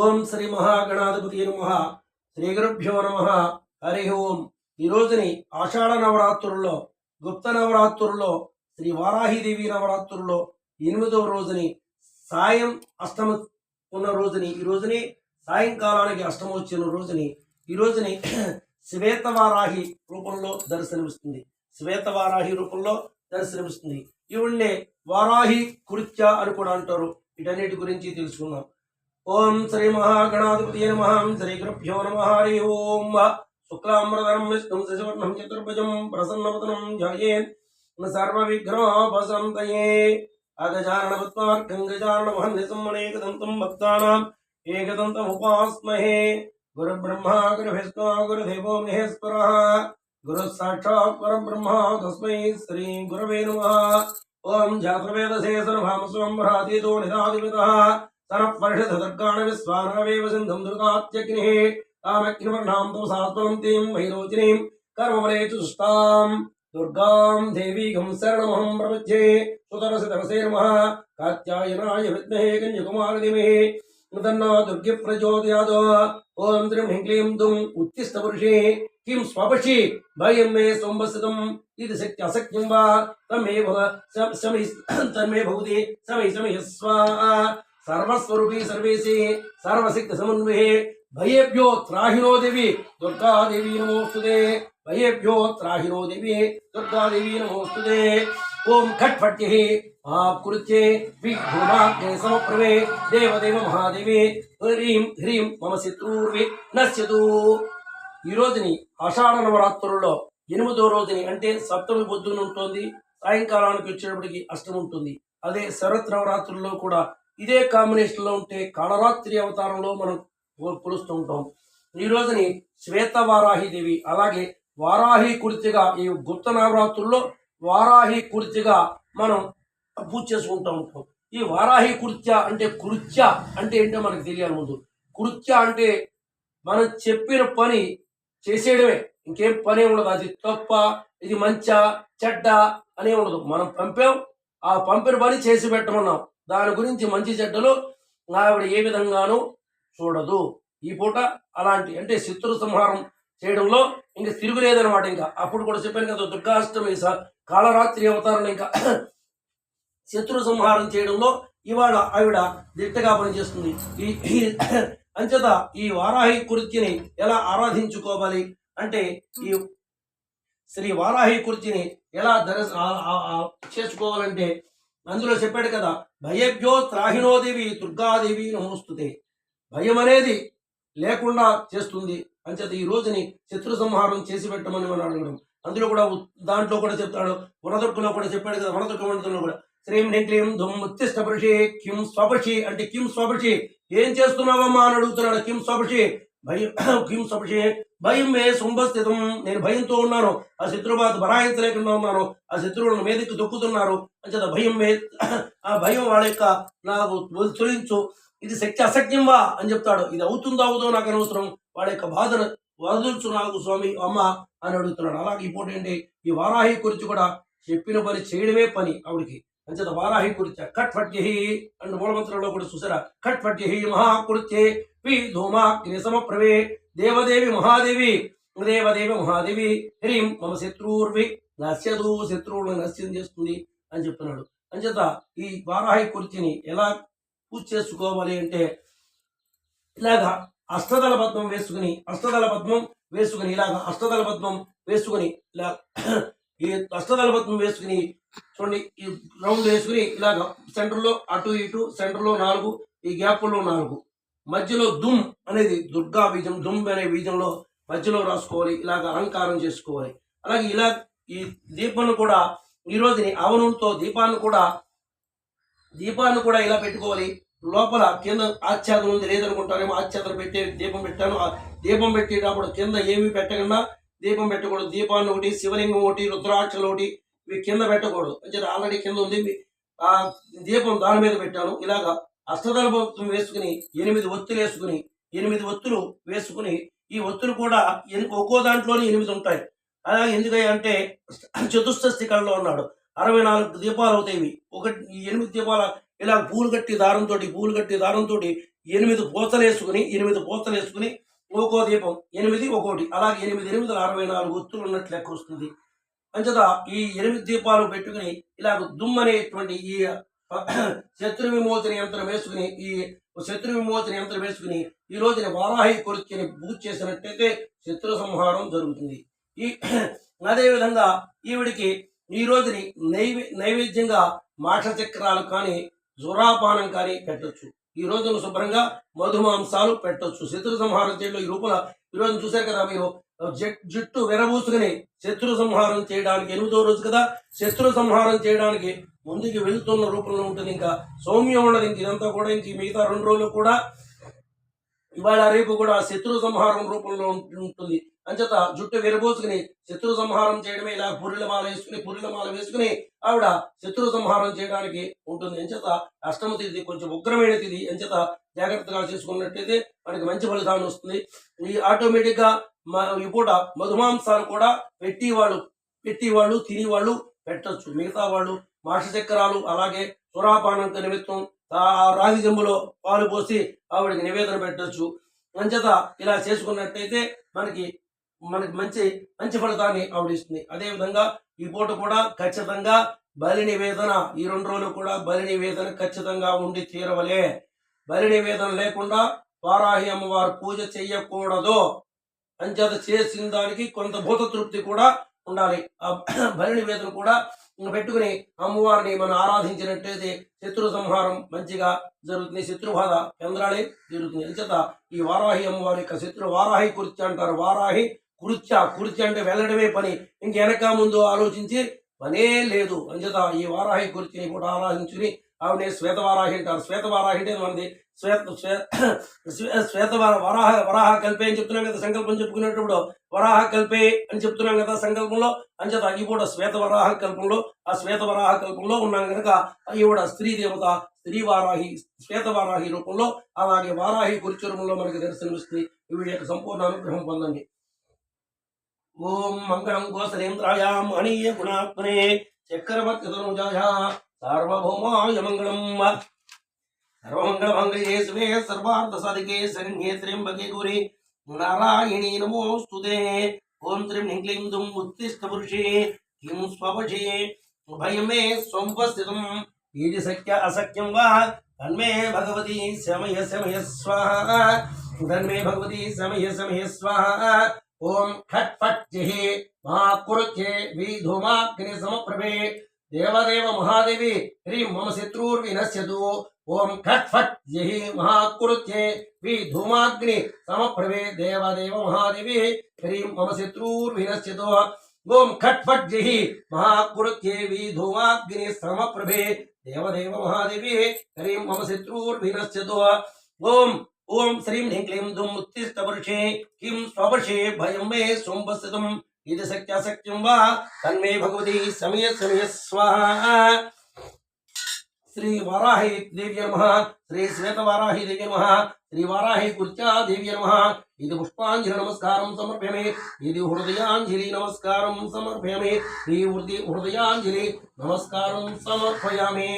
ఓం శ్రీ మహాగణాధిపతి నమ. శ్రీ గురుభ్యో నమ. హరి ఓం. ఈ రోజుని ఆషాఢ నవరాత్రుల్లో గుప్త నవరాత్రుల్లో శ్రీ వారాహిదేవి నవరాత్రుల్లో ఎనిమిదవ రోజుని సాయం అష్టమ ఉన్న రోజుని ఈ రోజుని సాయంకాలానికి అష్టమ వచ్చిన రోజుని ఈ రోజుని శ్వేతవారాహి రూపంలో దర్శనమిస్తుంది. శ్వేతవారాహి రూపంలో దర్శనమిస్తుంది. ఈవిడ్నే వారాహి కృత్య అని కూడా అంటారు. వీటన్నిటి గురించి తెలుసుకుందాం. ఓం శ్రీ మహాగణాధిపతి నమ. శ్రీ గురుభ్యో నమ. హరి ఓం. శుక్లాంబరధరం విష్ణుం శశివర్ణం చతుర్భుజం ప్రసన్నవదనం ధ్యాయేన్ సర్వ విఘ్నోపసంతయే అగజానన పద్మార్కం గజానన మహన్నిసం అనేకదంతం భక్తానాం ఏకదంతం ఉపాస్మహే గురు బ్రహ్మ గురు గురుదేవో మహేశ్వర. గురు సాక్షాత్ పరబ్రహ్మ తస్మై శ్రీ గురవే నమ. ఓం జాతవేదసే భ్రాతీతో నిరాధిపత तरपरिषदर्गाण विश्वानवेव सिन्धुम् दुर्गात्यग्निः तामग्निवर्णाम् तु सात्वन्तीम् वैरोचिनीम् कर्मवले च सुष्टाम् दुर्गाम् देवीघम् शरणमहम् प्रपद्ये सुतरसि कात्यायनाय विद्महे कन्यकुमारधिमहे तन्नो दुर्गे प्रचोदयाद ॐ त्रीं ह्रीं क्लीं दुम् उत्तिष्ठपुरुषे किं स्वपशि? भयं मे सोम्बसितम् इति शक्ति असक्यं वा? तमे भव तन्मे भवति शमि शमि स्वाहा సర్వస్వరూపీ సర్వేసి సర్వశక్తి సమన్వయే. భయేభ్యో త్రాహినో దేవి దుర్గాదేవి నమోస్తుదే భయేభ్యో త్రాహినో దేవి దుర్గాదేవి నమోస్తుదే ఓం ఖట్ ఫట్యే ఆకృత్యే విఘ్నుమాగ్నే సమప్రవే దేవదేవ మహాదేవి. హ్రీం హ్రీం మమ శత్రూర్వి నశ్యదు ఈ రోజుని ఆషాఢ నవరాత్రుల్లో ఎనిమిదో రోజుని అంటే సప్తమి పొద్దున ఉంటుంది. సాయంకాలానికి వచ్చేటప్పటికి అష్టం ఉంటుంది. అదే శరత్ నవరాత్రుల్లో కూడా ఇదే కాంబినేషన్లో ఉంటే కాళరాత్రి అవతారంలో మనం కొలుస్తూ ఉంటాం ఈ రోజుని శ్వేత వారాహిదేవి అలాగే వారాహి కుర్తిగా ఈ గుప్త నవరాత్రుల్లో వారాహి కుర్తిగా మనం పూజ చేసుకుంటూ ఉంటాం. ఈ వారాహి కృత్య అంటే కృత్య అంటే ఏంటో మనకు తెలియాలి ముందు. కృత్య అంటే మనం చెప్పిన పని చేసేయడమే. ఇంకేం పని ఉండదు. అది తప్ప ఇది మంచా చెడ్డ అనే ఉండదు. మనం పంపాం. ఆ పంపిన పని చేసి పెట్టమన్నాం. దాని గురించి మంచి చెడ్డలు ఆవిడ ఏ విధంగానూ చూడదు. ఈ పూట అలాంటి అంటే శత్రు సంహారం చేయడంలో ఇంకా తిరుగులేదనమాట ఇంకా. అప్పుడు కూడా చెప్పాను కదా దుర్గాష్టమి కాలరాత్రి కాళరాత్రి అవతారంలో ఇంకా శత్రు సంహారం చేయడంలో ఇవాళ ఆవిడ దిట్టగా పనిచేస్తుంది. ఈ అంచేత ఈ వారాహి కుర్తిని ఎలా ఆరాధించుకోవాలి అంటే ఈ శ్రీ వారాహి కుర్తిని ఎలా దర్శ చేసుకోవాలంటే అందులో చెప్పాడు కదా భయభ్యో త్రాహినోదేవి దుర్గాదేవి నమోస్తుతే. భయం అనేది లేకుండా చేస్తుంది. అంచేత ఈ రోజుని శత్రు సంహారం చేసి పెట్టమని మనం అడగడం. అందులో కూడా దాంట్లో కూడా చెప్తాడు వనదుర్గలో కూడా చెప్పాడు కదా వనదుర్గ మండలంలో కూడా. శ్రీం నిక్లీం దుమ్ ఉత్తిష్ట కిం స్వపక్షి అంటే కిం స్వపక్షి ఏం చేస్తున్నావమ్మా అని అడుగుతున్నాడు కిం స్వపక్షి భయం కిం భయం మే శుంభస్థితం నేను భయంతో ఉన్నాను. ఆ శత్రుబాధ బరాయించలేకుండా ఉన్నాను. ఆ శత్రువులను మీదకి దొక్కుతున్నారు. అంచేత భయం మే ఆ భయం వాళ్ళ యొక్క నాకు తొలించు. ఇది శక్తి అసఖ్యంవా అని చెప్తాడు. ఇది అవుతుందో అవుదో నాకు అనవసరం. వాళ్ళ యొక్క బాధను వదలుచు నాకు స్వామి అమ్మ అని అడుగుతున్నాడు. అలాగే ఈ ఏంటి ఈ వారాహి గురించి కూడా చెప్పిన పని చేయడమే పని ఆవిడికి. అంచేత వారాహి కృత్య కట్ ఫట్యహి అండ్ మూలమంత్రంలో కూడా చూసారా? కట్ ఫట్యహి మహాకృత్యే పి ధూమాగ్ని సమప్రవే దేవదేవి మహాదేవి దేవదేవి మహాదేవి హ్రీం మమ శత్రుర్వి నశ్యదు శత్రువులను నశ్యం చేస్తుంది అని చెప్తున్నాడు అంచేత ఈ వారాహి కృత్యని ఎలా పూజ చేసుకోవాలి అంటే ఇలాగా అష్టదళ పద్మం వేసుకుని అష్టదళ పద్మం వేసుకుని ఇలాగా అష్టదళ పద్మం వేసుకుని ఇలా ఈ అష్టదళ పద్మం వేసుకుని చూడండి ఈ రౌండ్ వేసుకుని ఇలాగ సెంటర్లో అటు ఇటు సెంటర్లో నాలుగు ఈ గ్యాప్లో నాలుగు. మధ్యలో దుమ్ అనేది దుర్గా బీజం దుమ్ అనే బీజంలో మధ్యలో రాసుకోవాలి ఇలాగ అలంకారం చేసుకోవాలి. అలాగే ఇలా ఈ దీపాన్ని కూడా ఈ రోజుని దీపాన్ని కూడా దీపాన్ని కూడా ఇలా పెట్టుకోవాలి. లోపల కింద ఆచ్ఛాదన ఉంది లేదనుకుంటారేమో ఆచ్ఛాదన పెట్టే దీపం పెట్టాను. ఆ దీపం పెట్టేటప్పుడు కింద ఏమీ పెట్టకుండా దీపం పెట్టకూడదు. దీపాన్ని ఒకటి శివలింగం ఒకటి రుద్రాక్షలు ఒకటి ఇవి కింద పెట్టకూడదు. అంటే ఆల్రెడీ కింద ఉంది. ఆ దీపం దాని మీద పెట్టాను. ఇలాగా అష్టదళ వేసుకుని ఎనిమిది ఒత్తులు వేసుకుని ఎనిమిది ఒత్తులు వేసుకుని ఈ ఒత్తులు కూడా ఒక్కో దాంట్లోనే ఎనిమిది ఉంటాయి. అలాగే ఎందుకంటే అంటే చతుస్థ ఉన్నాడు. అరవై నాలుగు దీపాలు అవుతాయి ఒకటి ఎనిమిది దీపాల ఇలా పూలు కట్టి దారంతో పూలు కట్టి దారంతో ఎనిమిది పూతలు వేసుకుని ఎనిమిది పూతలు వేసుకుని ఒక్కో దీపం. ఎనిమిది ఒక్కోటి. అలాగే ఎనిమిది ఎనిమిది అరవై నాలుగు ఒత్తులు ఉన్నట్లు లెక్క వస్తుంది. అంచేత ఈ ఎనిమిది దీపాలు పెట్టుకుని ఇలాగ దుమ్మనేటువంటి ఈ శత్రు విమోచన యంత్రం వేసుకుని ఈ శత్రు విమోచన యంత్రం వేసుకుని ఈ రోజున వారాహి కొరిచిని పూజ చేసినట్టయితే శత్రు సంహారం జరుగుతుంది. ఈ అదేవిధంగా ఈవిడికి ఈ రోజుని నైవే నైవేద్యంగా మాషచక్రాలు కానీ జురాపానం కానీ పెట్టొచ్చు. ఈ రోజున శుభ్రంగా మధుమాంసాలు పెట్టొచ్చు. శత్రు సంహారం చేయడం ఈ రూపంలో ఈ రోజు చూశారు కదా మీరు? జుట్టు విరబూసుకుని శత్రు సంహారం చేయడానికి ఎనిమిదో రోజు కదా? శత్రు సంహారం చేయడానికి ముందుకు వెళుతున్న రూపంలో ఉంటుంది ఇంకా సౌమ్యం ఉన్నది ఇంక ఇదంతా కూడా ఇంక మిగతా రెండు రోజులు కూడా ఇవాళ రేపు కూడా శత్రు సంహారం రూపంలో ఉంటుంది. అంచేత జుట్టు విరబోసుకుని శత్రు సంహారం చేయడమే ఇలా పుర్రెల మాల వేసుకుని పుర్రెల మాల వేసుకుని ఆవిడ శత్రు సంహారం చేయడానికి ఉంటుంది. అంచేత అష్టమ తిథి కొంచెం ఉగ్రమైన తిథి అంచేత జాగ్రత్తగా చేసుకున్నట్టయితే మనకి మంచి ఫలితాన్ని వస్తుంది. ఈ ఆటోమేటిక్గా ఈ పూట మధుమాంసాలు కూడా పెట్టి వాళ్ళు పెట్టి వాళ్ళు తిని వాళ్ళు పెట్టొచ్చు. మిగతా వాళ్ళు మాష చక్రాలు అలాగే సురాపానం నిమిత్తం ఆ రాగి జంబులో పాలు పోసి ఆవిడకి నివేదన పెట్టొచ్చు. అంచేత ఇలా చేసుకున్నట్టయితే మనకి మనకి మంచి మంచి ఫలితాన్ని ఆవిడిస్తుంది. అదేవిధంగా ఈ పూట కూడా ఖచ్చితంగా బలి నివేదన ఈ రెండు రోజులు కూడా బలి నివేదన ఖచ్చితంగా ఉండి తీరవలే. బలి నివేదన లేకుండా వారాహి అమ్మవారు పూజ చెయ్యకూడదు. అంచేత చేసిన దానికి కొంత భూత తృప్తి కూడా ఉండాలి. ఆ బలి నివేదన కూడా పెట్టుకుని అమ్మవారిని మనం ఆరాధించినట్టయితే శత్రు సంహారం మంచిగా జరుగుతుంది శత్రుబాధ కేంద్రాలే జరుగుతుంది. అంచేత ఈ వారాహి అమ్మవారి యొక్క శత్రు వారాహి కుర్చీ అంటారు. వారాహి కుర్చ కుర్చీ అంటే వెళ్ళడమే పని. ఇంక వెనక ముందు ఆలోచించి పనే లేదు. అంచేత ఈ వారాహి కుర్చీని కూడా ఆరాధించుని ఆవిడ శ్వేత వారాహి అంటారు. శ్వేత వారాహి మనది. శ్వేత శ్వే- శ్వేత వరాహ వరాహ కల్పే అని చెప్తున్నాం కదా సంకల్పం చెప్పుకునేటప్పుడు. వరాహ కల్పే అని చెప్తున్నాం కదా సంకల్పంలో. అంచేత ఈ కూడా శ్వేత వరాహ కల్పంలో ఆ శ్వేత వరాహ కల్పంలో ఉన్నాం కనుక ఈవిడ స్త్రీ దేవత స్త్రీ వారాహి శ్వేత వారాహి రూపంలో అలాగే వారాహి కుర్చీ మనకి దర్శనమిస్తుంది. ఈవిడ యొక్క సంపూర్ణ అనుగ్రహం పొందండి. ఓం మంగళం గోసరేంద్రాయ మణీయ గుణాత్మనే చక్రవర్తి తనుజాయ సార్వభౌమాయ మంగళం సర్వమంగళమంగళే శివే సర్వార్థ సాధికే శరణ్యే త్ర్యంబకే గురి నారాయణీ నమోస్తుతే ఓం త్రిం హ్రీం దుం ఉత్తిష్ట పురుషే కిం స్వపషే భయమే స్వంపస్థితం ఏది సఖ్య అసఖ్యం వా తన్మే భగవతి శమయ శమయ స్వాహ తన్మే భగవతి శమయ శమయ స్వాహ ఓం ఖట్ ఫట్ జహే మహాకురుచే వీధుమాగ్ని సమప్రభే దేవదేవ మహాదేవి హ్రీం మమ శత్రుర్వినశ్యతు ఓం ఖట్ ఫట్ జహి మహాకురుచే విధూమాగ్ని సమప్రభే దేవదేవ మహాదేవి హ్రీం మమ శత్రుర్వినశ్యతు ఓం ఖట్ ఫట్ జహి మహాకురుచే విధూమాగ్ని సమప్రభే దేవదేవ మహాదేవి హ్రీం మమ శత్రుర్వినశ్యతు ఓం ఓం శ్రీం హ్రీం క్లీం దుం ఉత్తిష్టవర్షే కిం స్వవర్షే భయం మే సోంపస్థితం ఇది సత్యాసక్త్యం వా తన్మే భగవతి సమయ సమయ స్వాహ శ్రీ వారాహి దేవి నమ శ్రీ శ్వేత వారాహి దేవి నమ శ్రీ వారాహి కుర్చా దేవి నమ ఇది పుష్పాంజలి నమస్కారం సమర్పయామి ఇది హృదయాంజలి నమస్కారం సమర్పయామి ఈ హృదయ హృదయాంజలి నమస్కారం సమర్పయామి